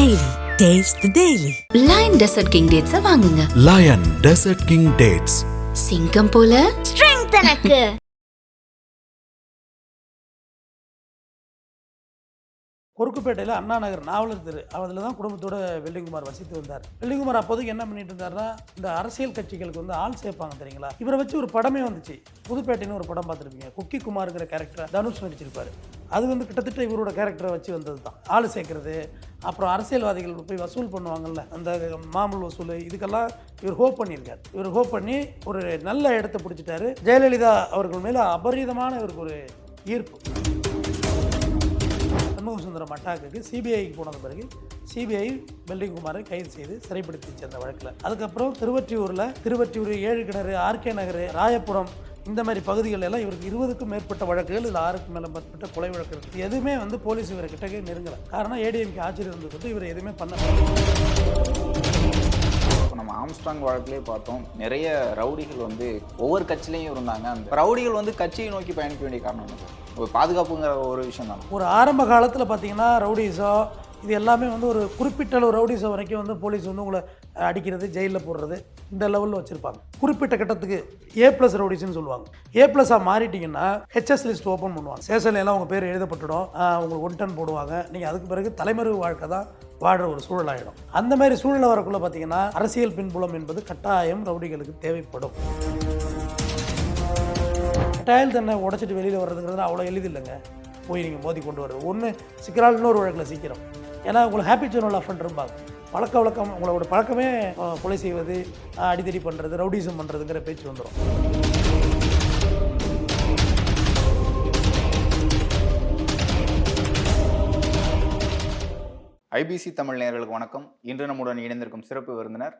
Daily. Taste the Daily. Lion dessert king டேட்ஸை வாங்குங்க. Lion dessert king dates சிங்கம் போல? Strength எனக்கு. கொருக்குப்பேட்டையில் அண்ணா நகர் நாவலர் தெரு. அதில் தான் குடும்பத்தோட வெள்ளிங்குமார் வசித்து வந்தார். வெள்ளிங்குமார் அப்போதைக்கு என்ன பண்ணிட்டு இருந்தாருன்னா இந்த அரசியல் கட்சிகளுக்கு வந்து ஆள் சேர்ப்பாங்க தெரியுங்களா? இவரை வச்சு ஒரு படமே வந்துச்சு. புதுப்பேட்டைன்னு ஒரு படம் பார்த்துருப்பீங்க. குக்கி குமாருங்கிற கேரக்டர் தனுஷ் நடிச்சிருப்பாரு. அது வந்து கிட்டத்தட்ட இவரோட கேரக்டரை வச்சு வந்தது தான் ஆள் சேர்க்குறது அப்புறம் அரசியல்வாதிகள் போய் வசூல் பண்ணுவாங்கள்ல அந்த மாமூல் வசூல் இதுக்கெல்லாம் இவர் ஹோப் பண்ணியிருக்காரு. இவர் ஹோப் பண்ணி ஒரு நல்ல இடத்த பிடிச்சிட்டாரு. ஜெயலலிதா அவர்கள் மேலே அபரிதமான இவருக்கு ஒரு ஈர்ப்பு. சண்முக சுந்தரம் அட்டாக்குக்கு சிபிஐக்கு போனது பிறகு சிபிஐ வெல்டிங் குமாரை கைது செய்து சிறைப்படுத்தி அந்த வழக்கில். அதுக்கப்புறம் திருவற்றியூரில் திருவற்றியூர் ஏழு கிணறு ஆர்கே நகர் ராயபுரம் இந்த மாதிரி பகுதிகள் எல்லாம் இவருக்கு இருபதுக்கும் மேற்பட்ட வழக்குகள் இதில் ஆறுக்கு மேலே மேற்பட்ட கொலை வழக்கு இருக்குது எதுவுமே வந்து போலீஸ் இவரை கிட்டக்கே நெருங்கலை. காரணம் ஏடிஎம்கே ஆட்சியில் இருந்தது இவர் எதுவுமே பண்ண இப்போ நம்ம ஆம்ஸ்ட்ராங் வழக்கிலே பார்த்தோம் நிறைய ரவுடிகள் வந்து ஒவ்வொரு கட்சியிலையும் இருந்தாங்க. அந்த ரவுடிகள் வந்து கட்சியை நோக்கி பயணிக்க வேண்டிய காரணம்? ஒரு பாதுகாப்புங்கிற ஒரு விஷயம் தான். ஒரு ஆரம்ப காலத்தில் பார்த்தீங்கன்னா ரவுடிஸோ இது எல்லாமே வந்து ஒரு குறிப்பிட்ட அளவு ரவுடிஸோ வரைக்கும் வந்து போலீஸ் வந்து உங்களை அடிக்கிறது ஜெயிலில் போடுறது இந்த லெவலில் வச்சுருப்பாங்க. குறிப்பிட்ட கட்டத்துக்கு ஏ ப்ளஸ் ரவுடிஸ்னு சொல்லுவாங்க. ஏ ப்ளஸ்ஸாக மாறிட்டீங்கன்னா ஹெச்எஸ் லிஸ்ட் ஓப்பன் பண்ணுவாங்க. ஸ்டேஷன்ல எல்லாம் உங்கள் பேர் எழுதப்பட்டுடும். உங்களுக்கு ஒன் டன் போடுவாங்க. நீங்கள் அதுக்கு பிறகு தலைமறை வாழ்க்கை தான் வாழ்கிற ஒரு சூழல் ஆகிடும் அந்த மாதிரி சூழலை வரக்குள்ள பார்த்தீங்கன்னா அரசியல் பின்புலம் என்பது கட்டாயம் ரவுடிகளுக்கு தேவைப்படும். டயல் தன்னை உடச்சிட்டு வெளியில் வர்றதுங்கிறது அவ்வளோ எளிதில்லைங்க. போய் நீங்கள் மோதி கொண்டு வர்றது. ஒன்று சிக்கலால் இன்னொரு வழக்கில் சீக்கிரம். ஏன்னா உங்களுக்கு ஹாப்பி ஜோனல் ஆஃப் இருப்பாங்க பழக்க வழக்கம் உங்களோட பழக்கமே கொலை செய்வது அடிதடி பண்ணுறது ரவுடிசம் பண்ணுறதுங்கிற பேச்சு வந்துடும் ஐபிசி தமிழ் நேயர்களுக்கு வணக்கம். இன்று நம்முடன் இணைந்திருக்கும் சிறப்பு விருந்தினர்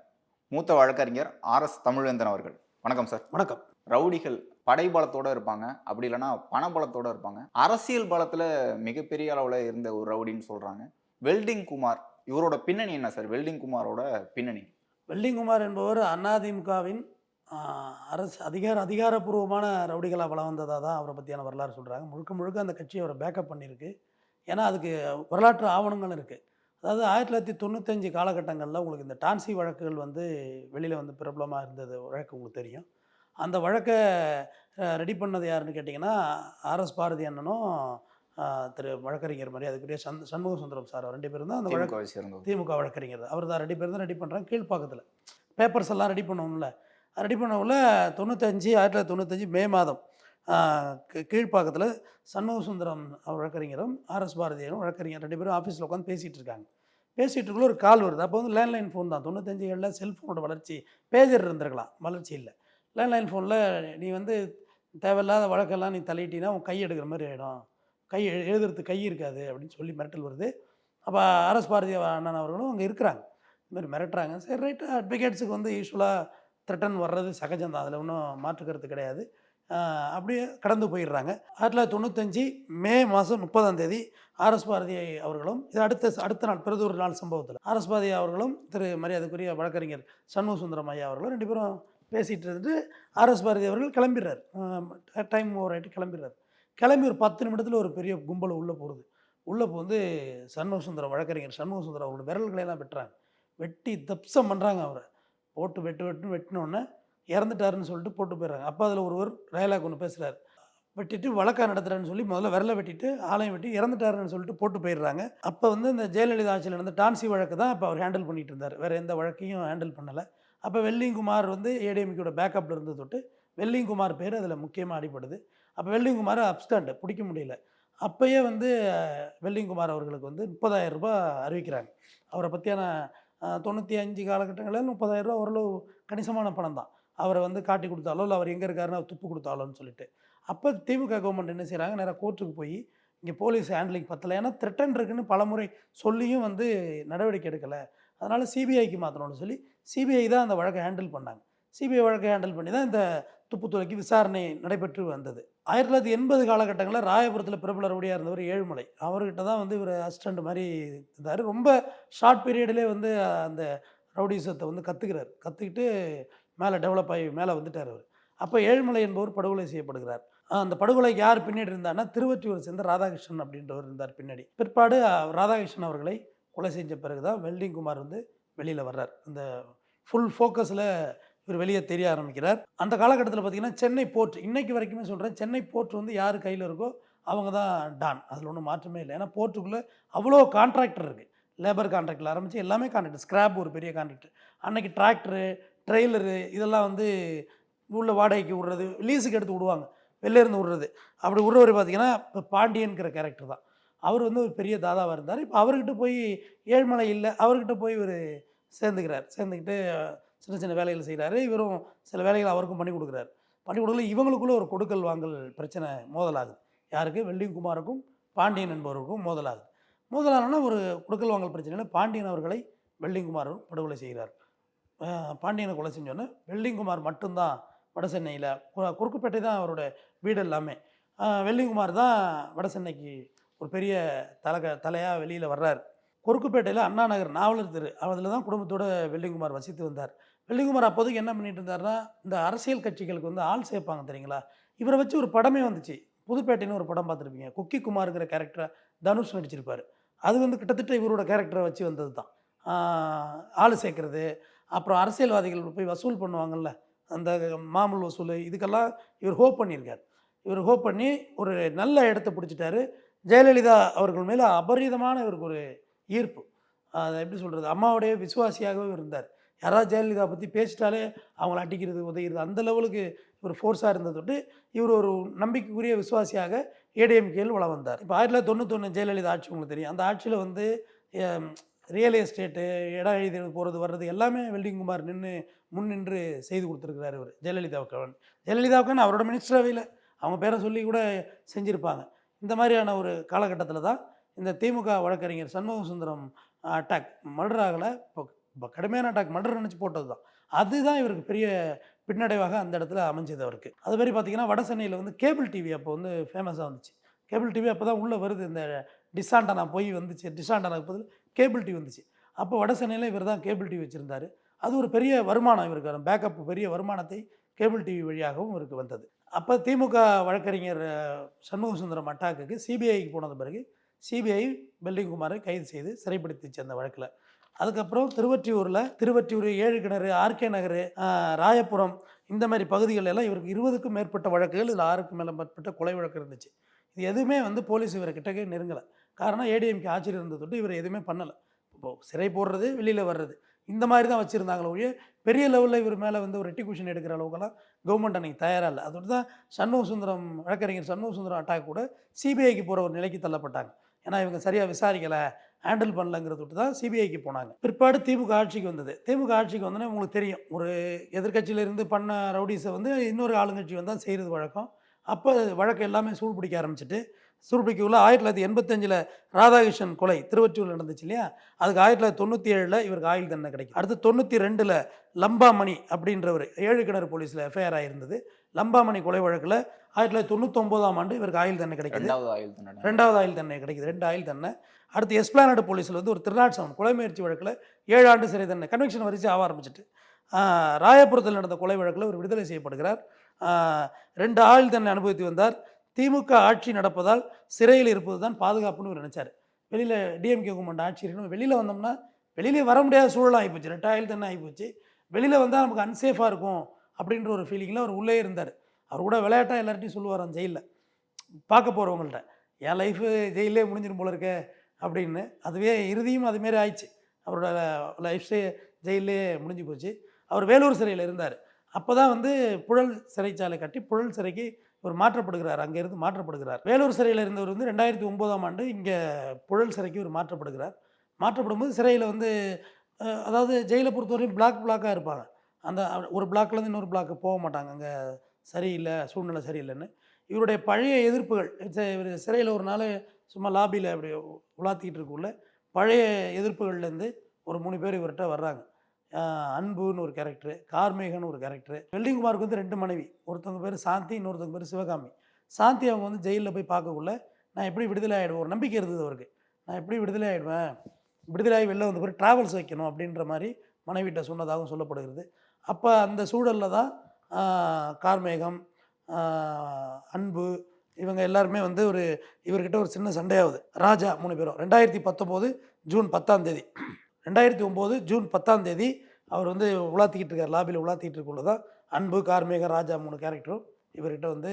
மூத்த வழக்கறிஞர் ஆர் எஸ் தமிழ்வேந்தன் அவர்கள். வணக்கம் சார். வணக்கம். ரவுடிகள் படைபலத்தோட இருப்பாங்க. அப்படி இல்லைன்னா பணபலத்தோட இருப்பாங்க. அரசியல் பலத்துல மிகப்பெரிய அளவுல இருந்த ஒரு ரவுடின்னு சொல்றாங்க. வெல்டிங் குமார் இவரோட பின்னணி என்ன சார்? வெல்டிங் குமாரோட பின்னணி. வெள்ளிங்குமார் என்பவர் அதிமுகவின் அரசு அதிகார அதிகாரப்பூர்வமான ரவுடிகளாக வளம் வந்ததாக தான் அவரை பற்றியான வரலாறு சொல்கிறாங்க முழுக்க முழுக்க அந்த கட்சி அவரை பேக்கப் பண்ணியிருக்கு. ஏன்னா அதுக்கு வரலாற்று ஆவணங்கள் இருக்குது அதாவது ஆயிரத்தி தொள்ளாயிரத்தி தொண்ணூத்தஞ்சு காலகட்டங்களில் உங்களுக்கு இந்த டான்சி வழக்குகள் வந்து வெளியில் வந்து பிரபலமாக இருந்தது வழக்கு உங்களுக்கு தெரியும். அந்த வழக்கை ரெடி பண்ணது யாருன்னு கேட்டிங்கன்னா ஆர்எஸ் பாரதி அண்ணனும் திரு வழக்கறிஞர் மாதிரி அதுக்குரிய சண் சண்முக சுந்தரம் சார் ரெண்டு பேரும் தான் அந்த வழக்கு திமுக வழக்கறிஞர். அவர் தான் ரெடி பேர் தான் ரெடி பண்ணுறாங்க கீழ்ப்பாக்கத்தில். பேப்பர்ஸ் எல்லாம் ரெடி பண்ணுவோம்ல. ரெடி பண்ணவுள்ள தொண்ணூத்தஞ்சு ஆயிரத்தி தொள்ளாயிரத்தி தொண்ணூத்தஞ்சு மே மாதம். கீழ்ப்பாக்கத்தில் சண்முக சுந்தரம் வழக்கறிஞரும் ஆர்எஸ் பாரதியரும் வழக்கறிஞர் ரெண்டு பேரும் ஆஃபீஸில் உட்காந்து பேசிகிட்டு இருக்காங்க. பேசிகிட்டு இருக்குள்ள ஒரு கால் வருது. அப்போ வந்து லேண்ட்லைன் ஃபோன் தான். தொண்ணூத்தஞ்சு ஏழில் செல்ஃபோனோட வளர்ச்சி பேஜர் இருந்திருக்கலாம். வளர்ச்சி இல்லை. லேண்ட்லைன் ஃபோனில் நீ வந்து தேவையில்லாத வழக்கெல்லாம் நீ தலையிட்டீங்கன்னா உன் கை எடுக்கிற மாதிரி ஆகிடும் கை எழு- எழுதுறதுக்கு கை இருக்காது அப்படின்னு சொல்லி மிரட்டல் வருது. அப்போ ஆர்எஸ் பாரதி அண்ணன் அவர்களும் அங்கே இருக்கிறாங்க. இந்த மாதிரி மிரட்டுறாங்க. சரி ரைட்டு அட்வொகேட்ஸுக்கு வந்து யூஸ்வலாக த்ரெட்டன் வர்றது சகஜம் தான். அதில் ஒன்றும் மாற்று கருத்து கிடையாது. அப்படியே கடந்து போயிடுறாங்க. ஆயிரத்தி தொள்ளாயிரத்தி தொண்ணூத்தஞ்சு மே மாதம் முப்பதாம் தேதி ஆர்எஸ் பாரதி அவர்களும் இது அடுத்த அடுத்த நாள் பிறகு ஒரு நாள் சம்பவத்தில் ஆர்எஸ் பாரதி அவர்களும் திரு மரியாதைக்குரிய வழக்கறிஞர் சண்முக சுந்தரம் ஐயா அவர்களும் ரெண்டு பேரும் பேசிகிட்டு இருந்துட்டு ஆர்எஸ் பாரதி அவர்கள் கிளம்பிடுறார். டைம் ஓவர் ஆகிட்டு கிளம்பிடுறார். கிளம்பி ஒரு பத்து நிமிடத்தில் ஒரு பெரிய கும்பல் உள்ளே போகிறது உள்ளே வந்து சண்முக சுந்தரம் வழக்கறிஞர் சண்முக சுந்தரம் அவரோட விரல்களை எல்லாம் வெட்டுறாங்க. வெட்டி தப்சம் பண்ணுறாங்க அவரை. போட்டு வெட்டு வெட்டுன்னு வெட்டினோடனே இறந்துட்டாருன்னு சொல்லிட்டு போட்டு போயிடுறாங்க. அப்போ அதில் ஒருவர் டயலாக் ஒன்று பேசுகிறார் வெட்டிட்டு வழக்கா நடத்துகிறேன்னு சொல்லி முதல்ல விரலை வெட்டிட்டு ஆலயம் வெட்டி இறந்துட்டாருன்னு சொல்லிட்டு போட்டு போயிடுறாங்க. அப்போ வந்து இந்த ஜெயலலிதா ஆட்சியில் நடந்த டான்சி வழக்கு தான் அப்போ அவர் ஹேண்டில் பண்ணிகிட்டு இருந்தார். வேறு எந்த வழக்கையும் ஹேண்டில் பண்ணலை. அப்போ வெள்ளிங்குமார் வந்து ஏடிஎம்கியோட பேக்கப்பில் இருந்து தொட்டு வெள்ளிங்குமார் பேர் அதில் முக்கியமாக அடிப்படுது அப்போ வெள்ளிங்குமார் அப்ஸ்டாண்டு பிடிக்க முடியல. அப்போயே வந்து வெள்ளிங்குமார் அவர்களுக்கு வந்து முப்பதாயிரம் ரூபாய் அறிவிக்கிறாங்க. அவரை பற்றியான தொண்ணூற்றி அஞ்சு காலகட்டங்களில் முப்பதாயிரம் ரூபாய் ஓரளவு கணிசமான பணம் தான். அவரை வந்து காட்டி கொடுத்தாலோ இல்லை அவர் எங்கே இருக்காருன்னு அவர் துப்பு கொடுத்தாலோன்னு சொல்லிட்டு. அப்போ திமுக கவர்மெண்ட் என்ன செய்கிறாங்க நேராக கோர்ட்டுக்கு போய் இங்கே போலீஸ் ஹேண்ட்லிங் பத்தலை. ஏன்னா த்ரெட்டன் இருக்குன்னு பலமுறை சொல்லியும் வந்து நடவடிக்கை எடுக்கலை. அதனால் சிபிஐக்கு மாற்றணும்னு சொல்லி சிபிஐ தான் அந்த வழக்கை ஹேண்டில் பண்ணாங்க. சிபிஐ வழக்கை ஹேண்டில் பண்ணி தான் இந்த துப்புத்துறைக்கு விசாரணை நடைபெற்று வந்தது. ஆயிரத்தி தொள்ளாயிரத்தி எண்பது காலகட்டங்களில் ராயபுரத்தில் பிரபல ரவுடியாக இருந்தவர் ஏழுமலை. அவர்கிட்ட தான் வந்து இவர் அசிஸ்டண்ட் மாதிரி இருந்தார். ரொம்ப ஷார்ட் பீரியட்லேயே வந்து அந்த ரவுடிசத்தை வந்து கற்றுக்கிறார் கற்றுக்கிட்டு மேலே டெவலப் ஆகி மேலே வந்துட்டார் அவர். அப்போ ஏழுமலை என்பவர் படுகொலை செய்யப்படுகிறார். அந்த படுகொலைக்கு யார் பின்னாடி இருந்தார்னா திருவற்றியூர் சேர்ந்த ராதாகிருஷ்ணன் அப்படின்றவர் இருந்தார் பின்னாடி. பிற்பாடு ராதாகிருஷ்ணன் அவர்களை கொலை செஞ்ச பிறகு தான் வெல்டிங் குமார் வந்து வெளியில் வர்றார். அந்த ஃபுல் ஃபோக்கஸில் இவர் வெளியே தெரிய ஆரம்பிக்கிறார். அந்த காலகட்டத்தில் பார்த்தீங்கன்னா சென்னை போர்ட் இன்னைக்கு வரைக்குமே சொல்கிறேன் சென்னை போர்ட் வந்து யார் கையில் இருக்கோ அவங்க தான் டான். அதில் ஒன்றும் மாற்றமே இல்லை. ஏன்னா போர்ட்டுக்குள்ளே அவ்வளோ கான்ட்ராக்டர் இருக்குது லேபர் கான்ட்ராக்டில் ஆரம்பித்து எல்லாமே கான்ட்ராக்டர் ஸ்கிராப் ஒரு பெரிய கான்ட்ராக்டர் அன்னைக்கு டிராக்டரு ட்ரெய்லரு இதெல்லாம் வந்து உள்ள வாடகைக்கு விடுறது லீஸுக்கு எடுத்து விடுவாங்க. வெளிலேருந்து விடுறது. அப்படி விடுறவர் பார்த்தீங்கன்னா இப்போ பாண்டியன்கிற கேரக்டர் தான். அவர் வந்து ஒரு பெரிய தாதாவாக இருந்தார். இப்போ அவர்கிட்ட போய் ஏழ்மலை இல்லை அவர்கிட்ட போய் இவர் சேர்ந்துக்கிறார். சேர்ந்துக்கிட்டு சின்ன சின்ன வேலைகள் செய்கிறாரு இவரும் சில வேலைகள் அவருக்கும் பண்ணி கொடுக்குறாரு. பண்ணி கொடுக்கல இவங்களுக்குள்ள ஒரு கொடுக்கல் வாங்கல் பிரச்சனை மோதலாகுது. யாருக்கு? வெள்ளிக்குமாருக்கும் பாண்டியன் என்பவருக்கும் மோதலாகுது. மோதலானா ஒரு கொடுக்கல் வாங்கல் பிரச்சனையில் பாண்டியன் அவர்களை வெள்ளிங்குமாரும் படுகொலை செய்கிறார். பாண்டியனை கொலை செஞ்சோன்னே வெள்ளிங்குமார் மட்டும்தான் வட சென்னையில் குறுக்குப்பேட்டை தான் அவரோட வீடு எல்லாமே. வெள்ளிங்குமார் தான் வட சென்னைக்கு ஒரு பெரிய தலக தலையாக வெளியில் வர்றார். குறுக்குப்பேட்டையில் அண்ணா நகர் நாவலர் தெரு. அதில் தான் குடும்பத்தோட வெள்ளிங்குமார் வசித்து வந்தார். வெள்ளிங்குமார் அப்போதைக்கு என்ன பண்ணிட்டு இருந்தாருன்னா இந்த அரசியல் கட்சிகளுக்கு வந்து ஆள் சேர்ப்பாங்க தெரியுங்களா? இவரை வச்சு ஒரு படமே வந்துச்சு. புதுப்பேட்டைன்னு ஒரு படம் பார்த்துருப்பீங்க. குக்கி குமாருங்கிற கேரக்டரை தனுஷ் நடிச்சிருப்பார். அது வந்து கிட்டத்தட்ட இவரோட கேரக்டரை வச்சு வந்தது தான். ஆள் சேர்க்கறது அப்புறம் அரசியல்வாதிகள் போய் வசூல் பண்ணுவாங்கல்ல அந்த மாமூல் வசூல் இதுக்கெல்லாம் இவர் ஹோப் பண்ணியிருக்கார். இவர் ஹோப் பண்ணி ஒரு நல்ல இடத்த பிடிச்சிட்டாரு. ஜெயலலிதா அவர்கள் மேலே அபரிதமான இவருக்கு ஒரு ஈர்ப்பு. அதை எப்படி சொல்கிறது அம்மாவுடைய விசுவாசியாகவும் இருந்தார். யாராவது ஜெயலலிதா பற்றி பேசிட்டாலே அவங்கள அடிக்கிறது உதைகிறது அந்த லெவலுக்கு இவர் ஃபோர்ஸாக இருந்ததோட்டு இவர் ஒரு நம்பிக்கைக்குரிய விசுவாசியாக ஏடிஎம்கேயில் வள வந்தார். இப்போ ஆயிரத்தி தொள்ளாயிரத்தி தொண்ணூத்தொன்று ஜெயலலிதா ஆட்சி உங்களுக்கு தெரியும். அந்த ஆட்சியில் வந்து ரியல் எஸ்டேட்டு இடம் எழுதி போகிறது வர்றது எல்லாமே வெல்டிங் குமார் நின்று முன் நின்று செய்து கொடுத்துருக்கிறார் இவர் ஜெயலலிதாவுக்கு ஜெயலலிதாவுக்குன்னு அவரோட மினிஸ்டரவையில் அவங்க பேரை சொல்லி கூட செஞ்சுருப்பாங்க. இந்த மாதிரியான ஒரு காலகட்டத்தில் தான் இந்த திமுக வழக்கறிஞர் சண்முக சுந்தரம் அட்டாக் மர்டர் ஆகலை இப்போ இப்போ கடுமையான அட்டாக் மர்டர் நினச்சி போட்டது தான் அதுதான் இவருக்கு பெரிய பின்னடைவாக அந்த இடத்துல அமைஞ்சது அவருக்கு. அது மாதிரி பார்த்தீங்கன்னா வட சென்னையில் வந்து கேபிள் டிவி அப்போ வந்து ஃபேமஸாக வந்துச்சு. கேபிள் டிவி அப்போ தான் உள்ளே வருது. இந்த டிஸாண்டனா போய் வந்துச்சு. டிஸாண்டனாக்கு பதில் கேபிள் டிவி வந்துச்சு. அப்போ வட சென்னையில் இவர் தான் கேபிள் டிவி வச்சுருந்தாரு. அது ஒரு பெரிய வருமானம் இவருக்கு. பேக்கப் பெரிய வருமானத்தை கேபிள் டிவி வழியாகவும் இவருக்கு வந்தது. அப்போ திமுக வழக்கறிஞர் சண்முக சுந்தரம் அட்டாக்குக்கு சிபிஐக்கு போனது பிறகு சிபிஐ வெல்டிங் குமாரை கைது செய்து சிறைப்படுத்திச்சு அந்த வழக்கில். அதுக்கப்புறம் திருவற்றியூரில் திருவற்றியூர் ஏழு கிணறு ஆர்கே நகர் ராயபுரம் இந்த மாதிரி பகுதிகள் எல்லாம் இவருக்கு இருபதுக்கும் மேற்பட்ட வழக்குகள் இதில் ஆறுக்கும் மேலே மேற்பட்ட கொலை வழக்கு இருந்துச்சு. இது எதுவுமே வந்து போலீஸ் இவரை கிட்டக்கே நெருங்கலை. காரணம் ஏடிஎம்கே ஆட்சியில் இருந்தது தொட்டு இவர் எதுவுமே பண்ணலை. இப்போ சிறை போடுறது வெளியில் வர்றது இந்த மாதிரி தான் வச்சுருந்தாங்களே ஒழிய பெரிய லெவலில் இவர் மேலே வந்து ஒரு ரெட்டிகூஷன் எடுக்கிற அளவுக்கெல்லாம் கவர்மெண்ட் அன்றைக்கி தயாராக இல்லை. அதோடு தான் சண்முக சுந்தரம் வழக்கறிஞர் சண்முக சுந்தரம் அட்டாக் கூட சிபிஐக்கு போகிற ஒரு நிலைக்கு தள்ளப்பட்டாங்க. ஏன்னா இவங்க சரியாக விசாரிக்கலை. ஹேண்டில் பண்ணலங்கிறது விட்டு தான் சிபிஐக்கு போனாங்க. பிற்பாடு திமுக ஆட்சிக்கு வந்தது. திமுக ஆட்சிக்கு வந்தோன்னே உங்களுக்கு தெரியும். ஒரு எதிர்கட்சியிலேருந்து பண்ண ரவுடிஸை வந்து இன்னொரு ஆளுங்கட்சி வந்தால் செய்கிறது வழக்கம். அப்போ வழக்கு எல்லாமே சூடு பிடிக்க ஆரம்பிச்சிட்டு பிடிக்கக்குள்ள ஆயிரத்தி தொள்ளாயிரத்தி எண்பத்தஞ்சில் ராதாகிருஷ்ணன் கொலை திருவொற்றியூரில் நடந்துச்சு இல்லையா? அதுக்கு ஆயிரத்தி தொள்ளாயிரத்தி தொண்ணூற்றி ஏழில் இவருக்கு ஆயுள் தண்டனை கிடைக்கும். அடுத்து தொண்ணூற்றி ரெண்டில் லம்பாமணி அப்படின்றவர் ஏழு கிணறு போலீஸில் எஃப்ஐஆர் ஆயிருந்தது. லம்பாமணி கொலை வழக்கில் ஆயிரத்தி தொள்ளாயிரத்தி தொண்ணூத்தொம்போதாம் ஆண்டு இவருக்கு ஆயுள் தண்டனை கிடைக்குது. ரெண்டாவது ஆயுள் தண்டனை. ரெண்டாவது ஆயுள் தண்டனை கிடைக்குது. ரெண்டு ஆயுள் தண்டனை. அடுத்து எஸ்பிளானடு போலீஸில் வந்து ஒரு திருநாட்சவன் கொலை முயற்சி வழக்கில் ஏழு ஆண்டு சிறை தண்டனை கன்வெக்ஷன் வரிசை ஆக ஆரம்பிச்சிட்டு. ஆஹ், ராயபுரத்தில் நடந்த கொலை வழக்கில் ஒரு விடுதலை செய்யப்படுகிறார். ஆஹ், ரெண்டு ஆயுள் தண்டனை அனுபவித்து வந்தார். திமுக ஆட்சி நடப்பதால் சிறையில் இருப்பது தான் பாதுகாப்புன்னு இவர் நினச்சார். வெளியில் டிஎம்கே கவர்மெண்ட் ஆட்சி இருக்கணும். வெளியில் வந்தோம்னா வெளியிலே வர முடியாத சூழல் ஆகிப்போச்சு. ரெட்டாயில் தானே ஆகிப்போச்சு. வெளியில் வந்தால் நமக்கு அன்சேஃபாக இருக்கும் அப்படின்ற ஒரு ஃபீலிங்கில் அவர் உள்ளே இருந்தார். அவர் கூட விளையாட்டாக எல்லார்ட்டையும் சொல்லுவார் அந்த ஜெயிலில். பார்க்க போகிறவங்கள்ட்ட என் லைஃபு ஜெயிலே முடிஞ்சிடும் போல இருக்கே அப்படின்னு. அதுவே இறுதியும் அதுமாரி ஆயிடுச்சு. அவரோட லைஃப் ஸ்டே ஜெயிலே முடிஞ்சு போச்சு. அவர் வேலூர் சிறையில் இருந்தார். அப்போ தான் வந்து புழல் சிறைச்சாலை கட்டி புழல் சிறைக்கு இவர் மாற்றப்படுகிறார். அங்கேருந்து மாற்றப்படுகிறார். வேலூர் சிறையில் இருந்தவர் வந்து ரெண்டாயிரத்தி ஒம்போதாம் ஆண்டு இங்கே புழல் சிறைக்கு இவர் மாற்றப்படுகிறார். மாற்றப்படும்போது சிறையில் வந்து அதாவது ஜெயிலை பொறுத்தவரையும் பிளாக் பிளாக்காக இருப்பாங்க. அந்த ஒரு பிளாக்லேருந்து இன்னொரு பிளாக்கு போக மாட்டாங்க. அங்கே சரியில்லை சூழ்நிலை சரியில்லைன்னு. இவருடைய பழைய எதிர்ப்புகள் இவர் சிறையில் ஒரு நாள் சும்மா லாபியில் அப்படி உலாத்திக்கிட்டு இருக்குள்ள பழைய எதிர்ப்புகள்லேருந்து ஒரு மூணு பேர் இவர்கிட்ட வர்றாங்க. அன்புன்னு ஒரு கேரக்டரு கார்மேகன் ஒரு கேரக்டரு வெள்ளிங்குமாருக்கு வந்து ரெண்டு மனைவி. ஒருத்தவங்க பேர் சாந்தி இன்னொருத்தவங்க பேர் சிவகாமி. சாந்தி அவங்க வந்து ஜெயிலில் போய் பார்க்கக்குள்ள நான் எப்படி விடுதலை ஆகிடுவேன் ஒரு நம்பிக்கை இருந்தது அவருக்கு. நான் எப்படி விடுதலை ஆகிடுவேன் விடுதலையாகி வெளில வந்த பிறகு ட்ராவல்ஸ் வைக்கணும் அப்படின்ற மாதிரி மனைவிட்ட சொன்னதாகவும் சொல்லப்படுகிறது. அப்போ அந்த சூழலில் தான் கார்மேகம் அன்பு இவங்க எல்லாருமே வந்து ஒரு இவர்கிட்ட ஒரு சின்ன சண்டையாகுது ராஜா மூணு பேரும். ரெண்டாயிரத்தி பத்தொம்போது ஜூன் பத்தாம் தேதி. ரெண்டாயிரத்தி ஒம்பது ஜூன் பத்தாம் தேதி அவர் வந்து உலாத்திக்கிட்டு இருக்கார் லாபியில் உலாத்திக்கிட்டு இருக்குள்ள தான் அன்பு கார்மேக ராஜா மூணு கேரக்டரும் இவர்கிட்ட வந்து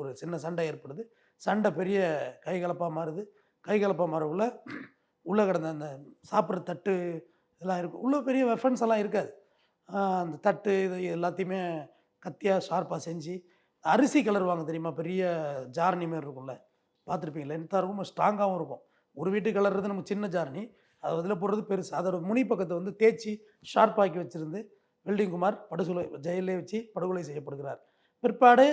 ஒரு சின்ன சண்டை ஏற்படுது. சண்டை பெரிய கைகலப்பாக மாறுது. கைகலப்பாக மாறவுள்ள உள்ளே கிடந்த அந்த சாப்பிட்ற தட்டு இதெல்லாம் இருக்கும். உள்ளே பெரிய வெஃபன்ஸ் எல்லாம் இருக்காது. அந்த தட்டு இது எல்லாத்தையுமே கத்தியாக ஷார்ப்பாக செஞ்சு அரிசி கலருவாங்க தெரியுமா? பெரிய ஜார்னி மாதிரி இருக்கும்ல. பார்த்துருப்பீங்க. லென்த்தாக இருக்கும் ஸ்ட்ராங்காகவும் இருக்கும். ஒரு வீட்டு கலர்றது நம்ம சின்ன ஜார்னி. அது அதில் போடுறது பெருசு. அதோட முனி பக்கத்தை வந்து தேய்ச்சி ஷார்ப்பாக்கி வச்சுருந்து வெல்டிங் குமார் படுகொலை ஜெயிலே வச்சு படுகொலை செய்யப்படுகிறார். பிற்பாடு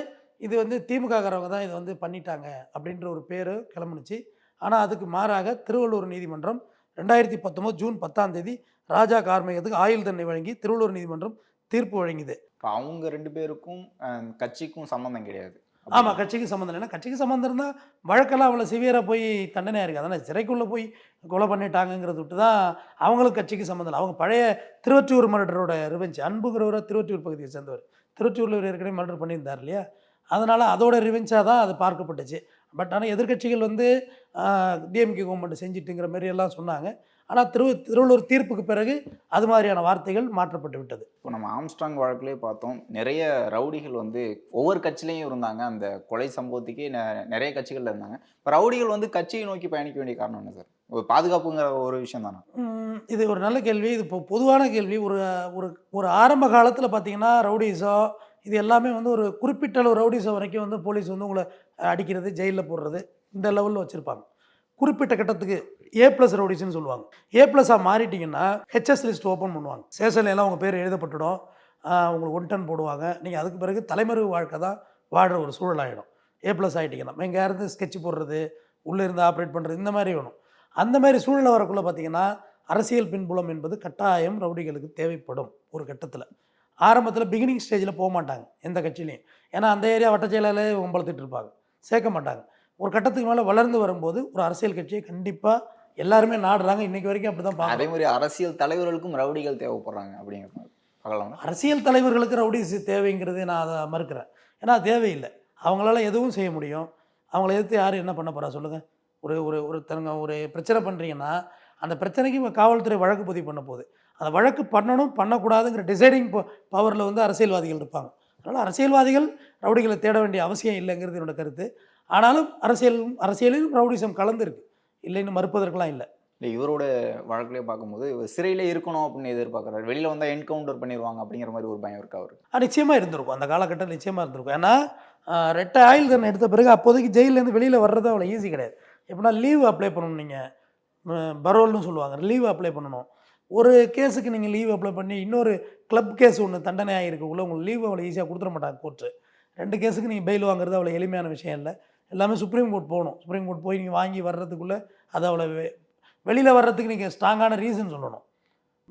இது வந்து திமுககாரவங்க தான் இதை வந்து பண்ணிட்டாங்க அப்படின்ற ஒரு பேர் கிளம்புனுச்சு. ஆனால் அதுக்கு மாறாக திருவள்ளூர் நீதிமன்றம் ரெண்டாயிரத்தி பத்தொம்போது ஜூன் பத்தாம் தேதி ராஜா கார்மேகத்துக்கு ஆயுள் தண்டனை வழங்கி திருவள்ளூர் நீதிமன்றம் தீர்ப்பு வழங்கியது. இப்போ அவங்க ரெண்டு பேருக்கும் கட்சிக்கும் சம்மந்தம் கிடையாது. ஆமாம் கட்சிக்கு சம்மந்தம் இல்லைன்னா கட்சிக்கு சம்மந்தம் இருந்தால் வழக்கெல்லாம் அவ்வளோ சிவியராக போய் தண்டனையாக இருக்குது அதனால் சிறைக்குள்ளே போய் கொலை பண்ணிட்டாங்கிறது விட்டு தான் அவங்களுக்கு கட்சிக்கு சம்மந்தம் இல்லை. அவங்க பழைய திருவற்றியூர் மரடரோட ரிவெஞ்ச் அன்புங்கிறவராக திருவற்றியூர் பகுதியை சேர்ந்தவர். திருவற்றியூரில் இவர் ஏற்கனவே மர்டர் பண்ணியிருந்தார் இல்லையா? அதனால் அதோட ரிவெஞ்சாக தான் அது பார்க்கப்பட்டுச்சு. பட் ஆனால் எதிர்க்கட்சிகள் வந்து டிஎம்கே கவர்மெண்ட் செஞ்சிட்டுங்கிற மாதிரி எல்லாம் சொன்னாங்க. ஆனால் திரு திருவள்ளூர் தீர்ப்புக்கு பிறகு அது மாதிரியான வார்த்தைகள் மாற்றப்பட்டு விட்டது. இப்போ நம்ம ஆம்ஸ்ட்ராங் வழக்குலேயே பார்த்தோம் நிறைய ரவுடிகள் வந்து ஒவ்வொரு கட்சியிலையும் இருந்தாங்க. அந்த கொலை சம்பவத்துக்கே நெ- நிறைய கட்சிகள்ல இருந்தாங்க. இப்போ ரவுடிகள் வந்து கட்சியை நோக்கி பயணிக்க வேண்டிய காரணம் என்ன சார்? பாதுகாப்புங்கிற ஒரு விஷயம் தானே? இது ஒரு நல்ல கேள்வி. இது இப்போ பொதுவான கேள்வி. ஒரு ஒரு ஒரு ஆரம்ப காலத்தில் பார்த்தீங்கன்னா ரவுடிஸோ இது எல்லாமே வந்து ஒரு குறிப்பிட்ட அளவு ரவுடிஸோ வரைக்கும் வந்து போலீஸ் வந்து உங்களை அடிக்கிறது ஜெயிலில் போடுறது இந்த லெவலில் வச்சுருப்பாங்க. குறிப்பிட்ட கட்டத்துக்கு ஏ ப்ளஸ் ரவுடிஸ்னு சொல்லுவாங்க. ஏ ப்ளஸ்ஸாக மாறிட்டீங்கன்னா ஹெச்எஸ் லிஸ்ட் ஓப்பன் பண்ணுவாங்க. ஸ்டேஷன்ல எல்லாம் உங்கள் பேர் எழுதப்பட்டுடும். உங்களுக்கு ஒன் டன் போடுவாங்க. நீங்கள் அதுக்கு பிறகு தலைமறைவு வாழ்க்கை தான் வாழ்கிற ஒரு சூழல் ஆகிடும் ஏ ப்ளஸ் ஆகிட்டிங்கன்னா எங்கே இருந்து ஸ்கெட்ச் போடுறது உள்ளே இருந்து ஆப்ரேட் பண்ணுறது இந்த மாதிரி வேணும். அந்த மாதிரி சூழலை வரக்குள்ளே பார்த்தீங்கன்னா அரசியல் பின்புலம் என்பது கட்டாயம் ரவுடிகளுக்கு தேவைப்படும் ஒரு கட்டத்தில். ஆரம்பத்தில் பிகினிங் ஸ்டேஜில் போக மாட்டாங்க எந்த கட்சியிலையும். ஏன்னா அந்த ஏரியா வட்ட செயலாளே வம்பளத்துட்டு இருப்பாங்க. சேர்க்க மாட்டாங்க. ஒரு கட்டத்துக்கு மேலே வளர்ந்து வரும்போது ஒரு அரசியல் கட்சியை கண்டிப்பாக எல்லாருமே நாடுறாங்க. இன்னைக்கு வரைக்கும் அப்படி தான் அதே மாதிரி அரசியல் தலைவர்களுக்கும் ரவுடிகள் தேவைப்படுறாங்க அப்படிங்கிற பார்க்கலாமா. அரசியல் தலைவர்களுக்கு ரவுடிஸ் தேவைங்கிறது நான் அதை மறுக்கிறேன். ஏன்னா தேவையில்லை. அவங்களால எதுவும் செய்ய முடியும். அவங்கள எதிர்த்து யார் என்ன பண்ண போகிறா சொல்லுங்கள் ஒரு ஒரு ஒருத்தருங்க ஒரு பிரச்சனை பண்ணுறீங்கன்னா அந்த பிரச்சனைக்கு இப்ப காவல்துறை வழக்கு பதிவு பண்ண போகுது. அந்த வழக்கு பண்ணணும் பண்ணக்கூடாதுங்கிற டிசைடிங் பவரில் வந்து அரசியல்வாதிகள் இருப்பாங்க. அதனால் அரசியல்வாதிகள் ரவுடிகளை தேட வேண்டிய அவசியம் இல்லைங்கிறது என்னோட கருத்து. ஆனாலும் அரசியல் அரசியலிலும் ரவுடிசம் கலந்துருக்கு. இல்லைன்னு மறுப்பதற்கெல்லாம் இல்லை. இல்லை இவரோட வழக்குலேயே பார்க்கும்போது இவர் சிறையிலே இருக்கணும் அப்படின்னு எதிர்பார்க்குறாரு. வெளியில் வந்தால் என்கவுண்டர் பண்ணிடுவாங்க அப்படிங்கிற மாதிரி ஒரு பயம் இருக்கா அவருக்கு? ஆ, நிச்சயமா இருந்திருக்கும். அந்த காலகட்டம் நிச்சயமா இருந்திருக்கும். ஏன்னா ரெட்டை ஆயுள் தண்டனை எடுத்த பிறகு அப்போதைக்கு ஜெயிலேருந்து வெளியில் வர்றது அவ்வளோ ஈஸி கிடையாது. எப்படின்னா லீவ் அப்ளை பண்ணணும் நீங்கள் பரோல்னு சொல்லுவாங்க. லீவ் அப்ளை பண்ணணும். ஒரு கேஸுக்கு நீங்கள் லீவ் அப்ளை பண்ணி இன்னொரு கிளப் கேஸ் ஒன்று தண்டனை ஆகிருக்குள்ள உங்களுக்கு லீவ் அவ்வளோ ஈஸியாக கொடுத்துட மாட்டாங்க கோர்ட்டு ரெண்டு கேஸுக்கு நீங்கள் பெயில் வாங்குறது அவ்வளோ எளிமையான விஷயம் இல்லை. எல்லாமே சுப்ரீம் கோர்ட் போகணும். சுப்ரீம் கோர்ட் போய் நீங்கள் வாங்கி வர்றதுக்குள்ளே அது அவ்வளோ வெளியில் வர்றதுக்கு நீங்கள் ஸ்ட்ராங்கான ரீசன் சொல்லணும்.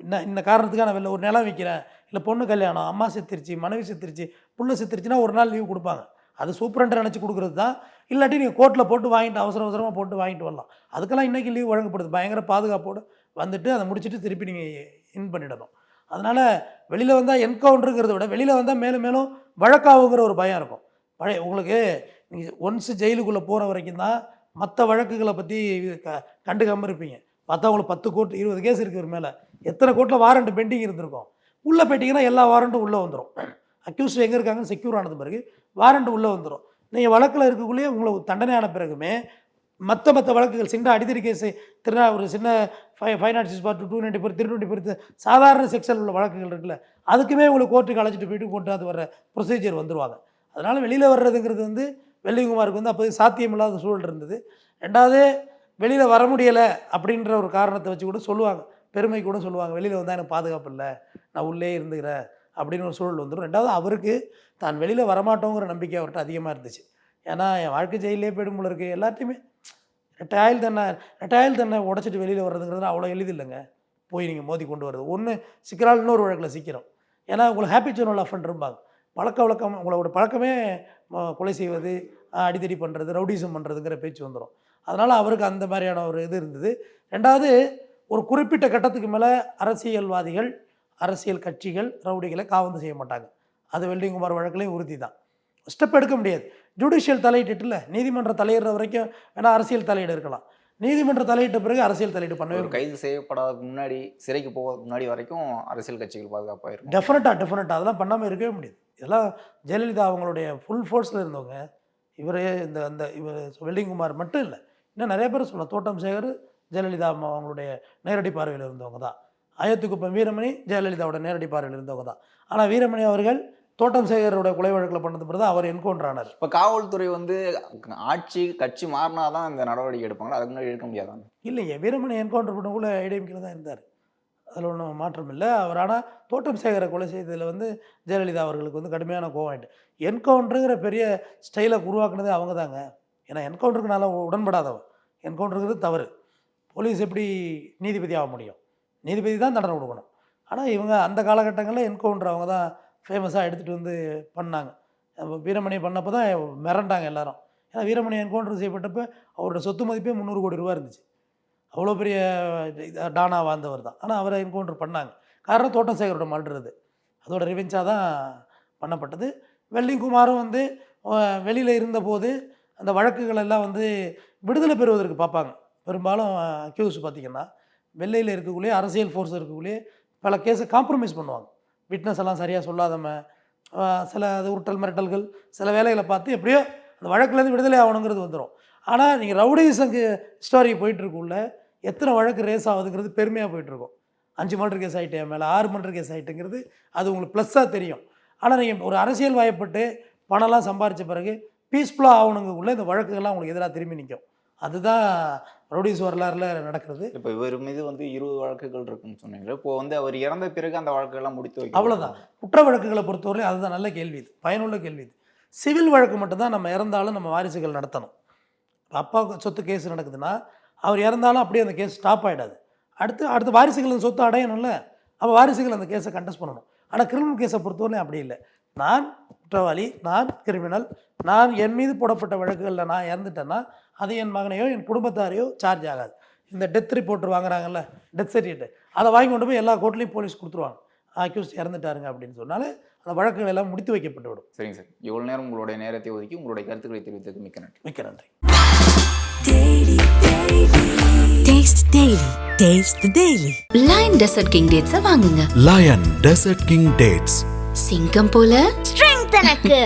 இன்ன இந்த காரணத்துக்காக நான் வெளில ஒரு நிலம் விற்கிறேன் இல்லை பொண்ணு கல்யாணம் அம்மா செத்துருச்சு மனைவி செத்துருச்சு புள்ள செத்துருச்சுன்னா ஒரு நாள் லீவ் கொடுப்பாங்க. அது சூப்பரண்டர் நினச்சி கொடுக்குறது தான். இல்லாட்டி நீங்கள் கோர்ட்டில் போட்டு வாங்கிட்டு அவசர அவசரமாக போட்டு வாங்கிட்டு வரலாம். அதுக்கெல்லாம் இன்றைக்கி லீவ் வழங்கப்படுது. பயங்கர பாதுகாப்போடு வந்துட்டு அதை முடிச்சுட்டு திருப்பி நீங்கள் இன் பண்ணிடணும். அதனால் வெளியில் வந்தால் என்கவுண்டருங்கிறத விட வெளியில் வந்தால் மேலும் மேலும் வழக்காகுங்கிற ஒரு பயம் இருக்கும். பழைய உங்களுக்கு நீங்கள் ஒன்ஸ் ஜெயிலுக்குள்ளே போகிற வரைக்கும் தான் மற்ற வழக்குகளை பற்றி க கண்டுக்காமல் இருப்பீங்க. பார்த்தா உங்களுக்கு பத்து கோர்ட் இருபது கேஸ் இருக்குது ஒரு மேலே. எத்தனை கோர்ட்டில் வாரண்ட் பெண்டிங் இருந்திருக்கும்? உள்ளே போயிட்டீங்கன்னா எல்லா வாரண்ட்டும் உள்ளே வந்துடும் அக்யூஸ்ட் எங்கே இருக்காங்கன்னு செக்யூர் ஆனது பிறகு வாரண்ட் உள்ளே வந்துடும் நீங்கள் வழக்கில் இருக்கக்குள்ளேயே உங்களுக்கு தண்டனையான பிறகுமே மற்ற மற்ற வழக்குகள் சின்ன அடித்தடி கேஸு திருநா ஒரு சின்ன five five nought six part two ninety பேர் திருநூற்றி பேர் சாதாரண செக்ஷன் உள்ள வழக்குகள் இருக்குல்ல அதுக்குமே உங்களுக்கு கோர்ட்டுக்கு அழைச்சிட்டு போயிட்டு கொண்டு அது வர ப்ரொசீஜர் வந்துடுவாங்க அதனால் வெளியில் வர்றதுங்கிறது வந்து வெள்ளிக்குமாருக்கு வந்து அப்போதைக்கு சாத்தியமில்லாத சூழல் இருந்தது. ரெண்டாவது வெளியில் வர முடியலை அப்படின்ற ஒரு காரணத்தை வச்சு கூட சொல்லுவாங்க. பெருமை கூட சொல்லுவாங்க. வெளியில் வந்தால் எனக்கு பாதுகாப்பு இல்லை. நான் உள்ளே இருந்துக்கிறேன் அப்படின்னு ஒரு சூழல் வந்துடும் ரெண்டாவது அவருக்கு தான் வெளியில் வரமாட்டோங்கிற நம்பிக்கை அவர்கிட்ட அதிகமாக இருந்துச்சு. ஏன்னா என் வாழ்க்கை ஜெயிலே போயிடும் போல இருக்குது எல்லாத்தையுமே ரெட்டாயில் தன்னை ரெட்டாயில் தன்னை உடச்சிட்டு வெளியில் வர்றதுங்கிறது அவ்வளோ எளிதில்லைங்க போய் நீங்கள் மோதி கொண்டு வர்றது. ஒன்று சிக்கரால் இன்னொரு வழக்கில் சிக்கிறோம். ஏன்னா உங்களுக்கு ஹாப்பி ஜோனல் அஃபன் இருப்பாங்க பழக்க வழக்கம் உங்களோட பழக்கமே கொலை செய்வது அஹ், அடிதடி பண்ணுறது ரவுடிசம் பண்ணுறதுங்கிற பேச்சு வந்துடும் அதனால் அவருக்கு அந்த மாதிரியான ஒரு இது இருந்தது. ரெண்டாவது ஒரு குறிப்பிட்ட கட்டத்துக்கு மேலே அரசியல்வாதிகள் அரசியல் கட்சிகள் ரவுடிகளை காவந்து செய்ய மாட்டாங்க. அது வெள்ளிங்குமார் வழக்குலையும் உறுதி தான் ஸ்டெப் எடுக்க முடியாது. ஜுடிஷியல் தலையிட்டு இல்லை நீதிமன்ற தலையிடுற வரைக்கும் வேணால் அரசியல் தலையீடு இருக்கலாம். நீதிமன்ற தலையிட்ட பிறகு அரசியல் தலையீடு பண்ணவே கைது செய்யப்படாததுக்கு முன்னாடி சிறைக்கு போவதுக்கு முன்னாடி வரைக்கும் அரசியல் கட்சிகள் பாதுகாப்பாக இருக்கும். டெஃபினட்டாக டெஃபினட்டாக அதெல்லாம் பண்ணாமல் இருக்கவே முடியாது. இதெல்லாம் ஜெயலலிதா அவங்களுடைய ஃபுல் ஃபோர்ஸில் இருந்தவங்க. இவர் இந்த அந்த இவர் வெல்டிங் குமார் மட்டும் இல்லை இன்னும் நிறைய பேர் சொல்லலாம். தோட்டம் சேகர் ஜெயலலிதா அம்மா அவங்களுடைய நேரடி பார்வையில் இருந்தவங்க தான். ஆயத்துக்குப்பம் வீரமணி ஜெயலலிதாவோட நேரடி பார்வையில் இருந்தவங்க தான். ஆனால் வீரமணி அவர்கள் தோட்டம் சேகரோட கொலை வழக்கில் பண்ணது பிறகு தான் அவர் என்கவுண்டர் ஆனார். இப்போ காவல்துறை வந்து ஆட்சி கட்சி மாறினாதான் இந்த நடவடிக்கை எடுப்பாங்களா? அதுக்கு முன்னாடி எடுக்க முடியாதான் இல்லைங்க வீரமணி என்கவுண்டர் பண்ணக்குள்ள ஐடிஎம்கில் தான் இருந்தார். அதில் ஒன்றும் மாற்றம் இல்லை. அவர் ஆனால் தோட்டம் சேகரை கொலை செய்ததில் வந்து ஜெயலலிதா அவர்களுக்கு வந்து கடுமையான கோவம் ஆயிட்டு. என்கவுண்டருங்கிற பெரிய ஸ்டைலை உருவாக்குனதே அவங்க தாங்க. ஏன்னா என்கவுண்டருக்கு நல்லா உடன்படாதவன் என்கவுண்டருங்கிறது தவறு. போலீஸ் எப்படி நீதிபதி ஆக முடியும்? நீதிபதி தான் தண்டனை கொடுக்கணும். ஆனால் இவங்க அந்த காலகட்டங்களில் என்கவுண்டர் அவங்க தான் ஃபேமஸாக எடுத்துகிட்டு வந்து பண்ணாங்க. வீரமணி பண்ணப்போ தான் மிரண்டாங்க எல்லாரும். ஏன்னா வீரமணி என்கவுண்டர் செய்யப்பட்டப்போ அவரோட சொத்து மதிப்பே முந்நூறு கோடி ரூபா இருந்துச்சு. அவ்வளோ பெரிய டானா வாழ்ந்தவர் தான். ஆனால் அவரை என்கவுண்டர் பண்ணாங்க. காரணம் தோட்டம் சேகரோட மல்றது அதோட ரிவெஞ்சாக தான் பண்ணப்பட்டது. வெள்ளிங்குமாரும் வந்து வெளியில் இருந்தபோது அந்த வழக்குகள் எல்லாம் வந்து விடுதலை பெறுவதற்கு பார்ப்பாங்க. பெரும்பாலும் அக்யூஸ் பார்த்திங்கன்னா வெள்ளையில் இருக்கக்குள்ளே அரசியல் ஃபோர்ஸ் இருக்கக்குள்ளே பல கேஸை காம்ப்ரமைஸ் பண்ணுவாங்க. விட்னஸ் எல்லாம் சரியாக சொல்லாதம சில அது உருட்டல் மிரட்டல்கள் சில வேலைகளை பார்த்து எப்படியோ அந்த வழக்குலேருந்து விடுதலை ஆகணுங்கிறது வந்துடும் ஆனால் நீங்கள் ரவுடிசங்கு ஸ்டோரி போயிட்டுருக்குள்ள எத்தனை வழக்கு ரேஸ் ஆகுதுங்கிறது பெருமையாக போயிட்டுருக்கும். அஞ்சு மர்டர் கேஸ் ஆகிட்டு என் மேலே ஆறு மர்டர் கேஸ் ஆகிட்டுங்கிறது அது உங்களுக்கு ப்ளஸ்ஸாக தெரியும். ஆனால் நீங்கள் ஒரு அரசியல் வாயப்பட்டு பணம்லாம் சம்பாரித்த பிறகு பீஸ்ஃபுல்லாக ஆகணுங்கக்குள்ளே இந்த வழக்குகள்லாம் உங்களுக்கு எதிராக திரும்பி நிற்கும் அதுதான் ரவுடிஸ் வரலாறுல நடக்கிறது. இப்போ இவர் மீது வந்து இருபது வழக்குகள் இருக்குன்னு சொன்னீங்க. இப்போ வந்து அவர் இறந்த பிறகு அந்த வழக்குகள்லாம் முடித்து வைக்க அவ்வளவுதான். குற்ற வழக்குகளை பொறுத்தவரை அதுதான் நல்ல கேள்வி இது. பயனுள்ள கேள்வி இது. சிவில் வழக்கு மட்டும்தான் நம்ம இறந்தாலும் நம்ம வாரிசுகள் நடத்தணும். அப்பாவுக்கு சொத்து கேஸ் நடக்குதுன்னா அவர் இறந்தாலும் அப்படியே அந்த கேஸ் ஸ்டாப் ஆகிடாது அடுத்து அடுத்த வாரிசுகள் அந்த சொத்து அடையணும்ல. அப்போ வாரிசுகள் அந்த கேஸை கண்டெஸ்ட் பண்ணணும். ஆனால் கிரிமினல் கேஸை பொறுத்தவரை அப்படி இல்லை. நான் குற்றவாளி நான் கிரிமினல் நான் என் மீது போடப்பட்ட வழக்குகளில் நான் இறந்துட்டேன்னா அது என் மகனையோ என் குடும்பத்தாரையோ சார்ஜ் ஆகாது. இந்த டெத் ரிப்போர்ட் வாங்குறாங்கல்ல டெத் சர்டிஃபிகேட் அதை வாங்கி கொண்டு போய் எல்லா கோர்ட்லேயும் போலீஸ் கொடுத்துருவாங்க. அக்யூஸ் இறந்துட்டாருங்க அப்படின்னு சொன்னாலே அந்த வழக்குகள் எல்லாம் முடித்து வைக்கப்பட்டு விடும். சரிங்க சார். இவ்வளோ நேரம் உங்களுடைய நேரத்தை ஒதுக்கி உங்களுடைய கருத்துக்களை தெரிவித்ததுக்கு மிக்க நன்றி. மிக்க நன்றி. Taste Daily. Taste the Daily. Lion dessert king டேட்ஸை வாங்குங்க Lion Desert King Dates. சிங்கம் போல ஸ்ட்ரெங்க் எனக்கு